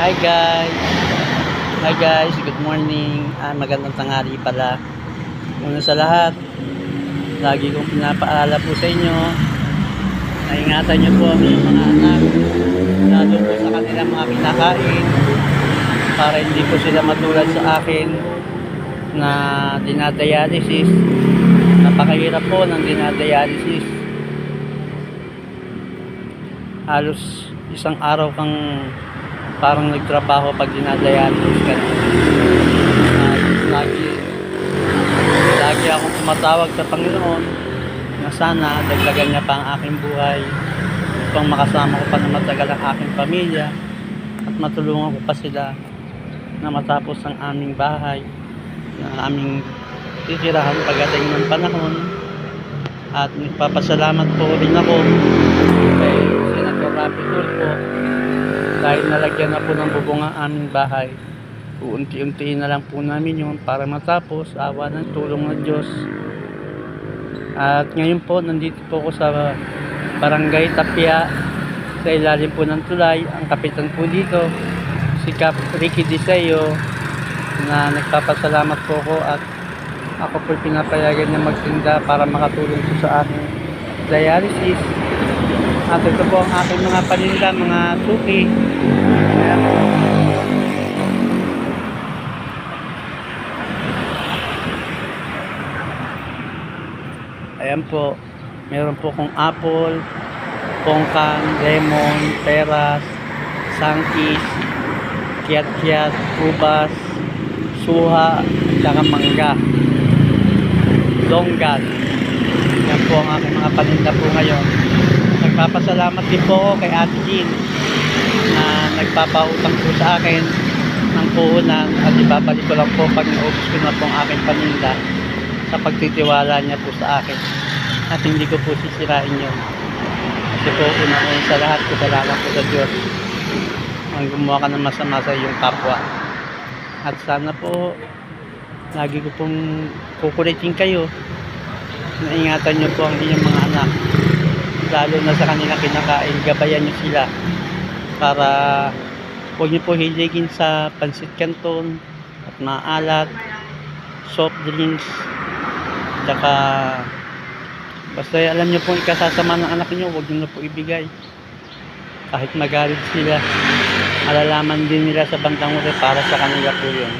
Hi guys! Hi guys, good morning. Ah, magandang tanghali pala. Una sa lahat, lagi kong pinapaalala po sa inyo na ingatan niyo po ang mga anak lalo po sa kanilang mga kinakain para hindi po sila matulad sa akin na dinadialysis. Napakahirap po ng dinadialysis. Halos isang araw kang parang nagtrabaho pag dinadialysis ka. At lagi, lagi akong tumatawag sa Panginoon na sana dagdagan niya pa ang aking buhay upang makasama ko pa na matagal ang aking pamilya at matulungan ko pa sila na matapos ang aming bahay na aming titirahan pagdating ng panahon at nagpapasalamat po rin ako dahil nalagyan na po ng bubong aming bahay. Uunti-untiin na lang po namin yun para matapos awa ng tulong ng Diyos. At ngayon po nandito po ako sa barangay Tapia sa ilalim po ng tulay. Ang kapitan po dito si Cap Ricky Diseo na nagpapasalamat po ko at ako po pinapayagan niya magtinda para makatulong po sa aking dialysis at ito po ang aking mga paninda mga suki Ayan. Ayan po, meron po kong apple, pongkan, lemon, peras, sangkis, kiat-kiat, ubas, suha, tsaka mangga, longgan. Yan po ang aking mga paninda po ngayon. Nagpapasalamat din po kay Ate Jean na nagpapautang po sa akin ng puhunan at ibabalik ko lang po pag naubos ko na po ang aking paninda sa pagtitiwala niya po sa akin at hindi ko po sisirain yun. Kasi po una una sa lahat ko salamat po sa Diyos. Ang gumawa ka ng masama sa iyong kapwa. At sana po lagi ko pong kukulitin kayo. Na ingatan niyo po ang inyong mga anak lalo na sa kanilang kinakain gabayan niyo sila para huwag niyo po hiligin sa pansit canton at maalat soft drinks Tsaka, basta alam nyo pong ikasasama ng anak nyo, huwag nyo po ibigay. Kahit magalit sila, malalaman din nila sa bandang huli para sa kanila po yun.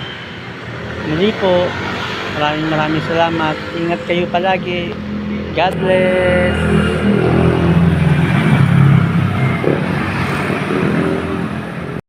Muli po, maraming maraming salamat. Ingat kayo palagi. God bless!